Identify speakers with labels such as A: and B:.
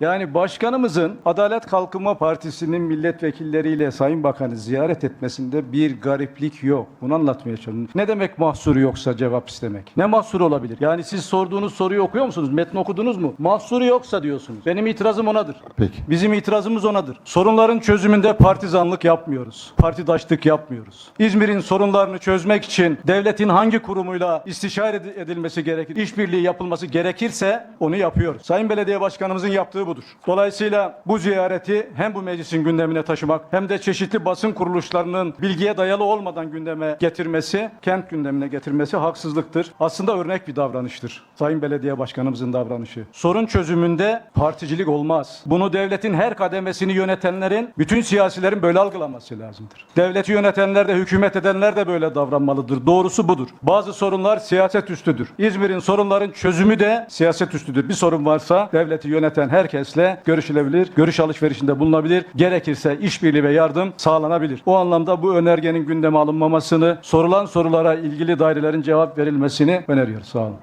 A: Yani başkanımızın Adalet Kalkınma Partisi'nin milletvekilleriyle Sayın Bakan'ı ziyaret etmesinde bir gariplik yok. Bunu anlatmaya çalışıyorum. Ne demek mahsuru yoksa cevap istemek? Ne mahsuru olabilir? Yani siz sorduğunuz soruyu okuyor musunuz? Metni okudunuz mu? Mahsuru yoksa diyorsunuz. Benim itirazım onadır.
B: Peki.
A: Bizim itirazımız onadır. Sorunların çözümünde partizanlık yapmıyoruz. Partidaşlık yapmıyoruz. İzmir'in sorunlarını çözmek için devletin hangi kurumuyla istişare ed- edilmesi gerekir, işbirliği yapılması gerekirse onu yapıyoruz. Sayın Belediye Başkanımızın yaptığı budur. Dolayısıyla bu ziyareti hem bu meclisin gündemine taşımak hem de çeşitli basın kuruluşlarının bilgiye dayalı olmadan gündeme getirmesi, kent gündemine getirmesi haksızlıktır. Aslında örnek bir davranıştır. Sayın Belediye Başkanımızın davranışı. Sorun çözümünde particilik olmaz. Bunu devletin her kademesini yönetenlerin, bütün siyasilerin böyle algılaması lazımdır. Devleti yönetenler de, hükümet edenler de böyle davranmalıdır. Doğrusu budur. Bazı sorunlar siyaset üstüdür. İzmir'in sorunların çözümü de siyaset üstüdür. Bir sorun varsa devleti yöneten herkesle görüşülebilir, görüş alışverişinde bulunabilir. Gerekirse işbirliği ve yardım sağlanabilir. O anlamda bu önergenin gündeme alınmamasını, sorulan sorulara ilgili dairelerin cevap verilmesini öneriyoruz. Sağ olun.